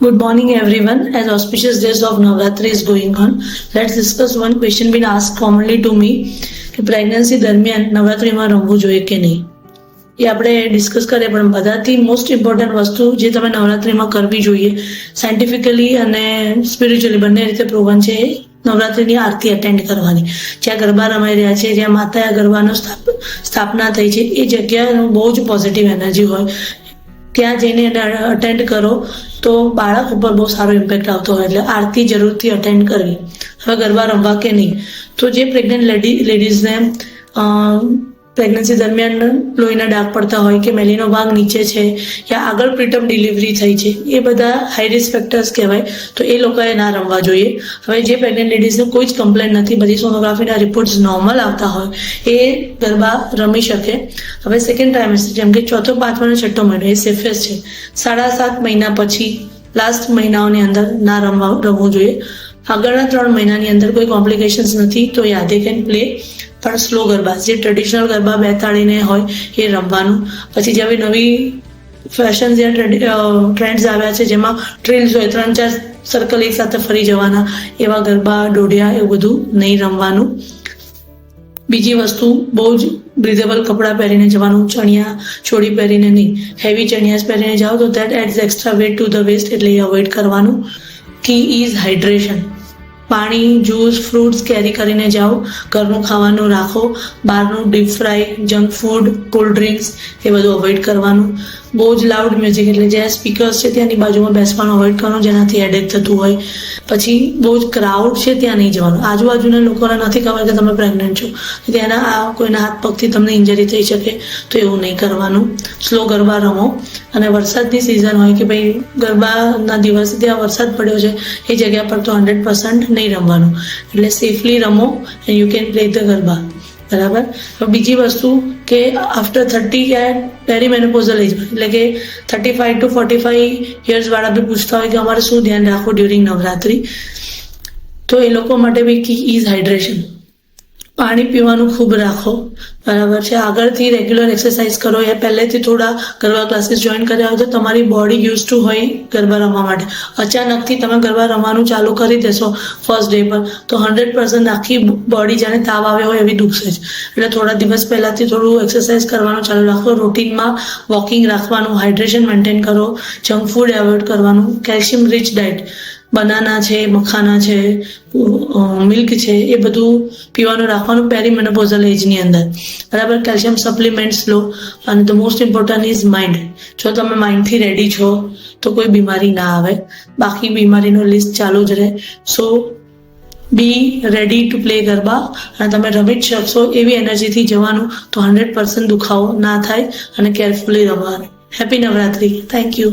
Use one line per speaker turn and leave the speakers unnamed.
Good morning, everyone. As auspicious days of Navratri is going on, let's discuss one question been asked commonly to me કે pregnancy દરમિયાન નવરાત્રિમાં રમવું જોઈએ કે નહીં એ આપણે ડિસ્કસ કરીએ પણ બધાથી મોસ્ટ ઇમ્પોર્ટન્ટ વસ્તુ જે તમે નવરાત્રિમાં કરવી જોઈએ સાયન્ટિફિકલી અને સ્પિરિચ્યુઅલી બંને રીતે પ્રોવન છે નવરાત્રિની આરતી અટેન્ડ કરવાની જ્યાં ગરબા રમાઈ રહ્યા છે જ્યાં માતા ગરબાનો સ્થાપ સ્થાપના થઈ છે એ જગ્યાનું બહુ જ પોઝિટિવ એનર્જી હોય ત્યાં જઈને અટેન્ડ કરો, તો બાળક ઉપર બહુ સારો ઇમ્પેક્ટ આવતો હોય. એટલે આરતી જરૂરથી અટેન્ડ કરવી. હવે ગરબા રમવા કે નહીં? તો જે પ્રેગ્નન્ટ લેડી લેડીઝને પ્રેગ્નન્સી દરમિયાન લોહીના ડાઘ પડતા હોય કે મેલીનો ભાગ નીચે છે યા આગળ પ્રિટમ ડિલિવરી થઈ છે, એ બધા હાઈ રિસ્ક ફેક્ટર્સ કહેવાય. તો એ લોકોએ ના રમવા જોઈએ. હવે જે પ્રેગ્નન્ટ લેડીઝને કોઈ જ કમ્પ્લેન નથી, બધી સોનોગ્રાફીના રિપોર્ટ્સ નોર્મલ આવતા હોય, એ ગરબા રમી શકે. હવે સેકન્ડ ટ્રાઇમેસ્ટર જેમ કે ચોથો, પાંચમો અને છઠ્ઠો મહિનો, એ સેફેસ્ટ છે. સાડા સાત મહિના પછી લાસ્ટ મહિનાઓની અંદર ના રમવા, રમવું જોઈએ. આગળના ત્રણ મહિનાની અંદર કોઈ કોમ્પ્લિકેશન્સ નથી, તો યાદે કેન પ્લે પણ સ્લો ગરબા. જે ટ્રેડિશનલ ગરબા બેતાળીને હોય એ રમવાનું. પછી જે નવી ફેશન જે ટ્રેન્ડ્સ આવ્યા છે, જેમાં ટ્રીલ્સ હોય, ત્રણ ચાર સર્કલ એક સાથે ફરી જવાના, એવા ગરબા, દોઢિયા એવું બધું નહીં રમવાનું. બીજી વસ્તુ, બહુ જ બ્રિધેબલ કપડાં પહેરીને જવાનું, ચણિયા છોડી પહેરીને નહીં. હેવી ચણિયાસ પહેરીને જાઓ તો that adds extra weight to the waist એટલે એ અવોઇડ કરવાનું. કી ઇઝ હાઇડ્રેશન પાણી જ્યુસ ફ્રૂટ્સ કેરી કરીને જાઓ. ઘરનું ખાવાનું રાખો. બહારનું deep fry junk food cold drinks એ બધું અવોઇડ કરવાનું. બહુ જ લાઉડ મ્યુઝિક એટલે જ્યાં સ્પીકર્સ છે ત્યાંની બાજુમાં બેસવાનું અવોઇડ કરવાનું, જેનાથી હેડેક થતું હોય. પછી બહુ જ ક્રાઉડ છે ત્યાં નહીં જવાનું. આજુબાજુના લોકોને નથી ખબર કે તમે પ્રેગ્નન્ટ છો. ત્યાંના આ કોઈના હાથ પગથી તમને ઇન્જરી થઈ શકે તો એવું નહીં કરવાનું. સ્લો ગરબા રમો. અને વરસાદની સિઝન હોય કે ભાઈ ગરબાના દિવસે ત્યાં વરસાદ પડ્યો છે, એ જગ્યા પર તો હંડ્રેડ પર્સન્ટ નહીં રમવાનું. એટલે સેફલી રમો and you can play the garba. બરાબર? બીજી વસ્તુ કે after thirty at perimenopausal age એટલે કે thirty five to forty five years વાળા બી પૂછતા હોય કે અમારે શું ધ્યાન રાખવું ડ્યુરિંગ નવરાત્રી? તો એ લોકો માટે બી કી ઇઝ હાઇડ્રેશન પાણી પીવાનું ખૂબ રાખો. બરાબર છે. આગળથી રેગ્યુલર એક્સરસાઇઝ કરો. એ પહેલેથી થોડા ગરબા ક્લાસીસ જોઈન કર્યા હોય તો તમારી બોડી યુઝ ટુ હોય ગરબા રમવા માટે. અચાનકથી તમે ગરબા રમવાનું ચાલુ કરી દેશો ફર્સ્ટ ડે પર. તો હંડ્રેડ પર્સન્ટ આખી બોડી જાણે તાવ આવ્યો હોય એવી દુખશે જ. એટલે થોડા દિવસ પહેલાંથી થોડું એક્સરસાઇઝ કરવાનું ચાલુ રાખો. રૂટીનમાં વોકિંગ રાખવાનું હાઇડ્રેશન મેન્ટેન કરો જંક ફૂડ એવોઇડ કરવાનું કેલ્શિયમ રિચ ડાયટ બનાના છે, મખાના છે, મિલ્ક છે, એ બધું પીવાનું, રાખવાનું પેરી મેનોપોઝલ એજની અંદર. બરાબર? કેલ્શિયમ સપ્લિમેન્ટ્સ લો. અને the most important is mind જો તમે માઇન્ડથી રેડી છો, તો કોઈ બીમારી ના આવે. બાકી બીમારીનો લિસ્ટ ચાલુ જ રહે. So be ready to play garba. અને તમે રમી જ શકશો એવી એનર્જીથી જવાનું, તો હંડ્રેડ પર્સન્ટ દુખાવો ના થાય અને કેરફુલી રમવાનું. હેપી નવરાત્રી. Thank you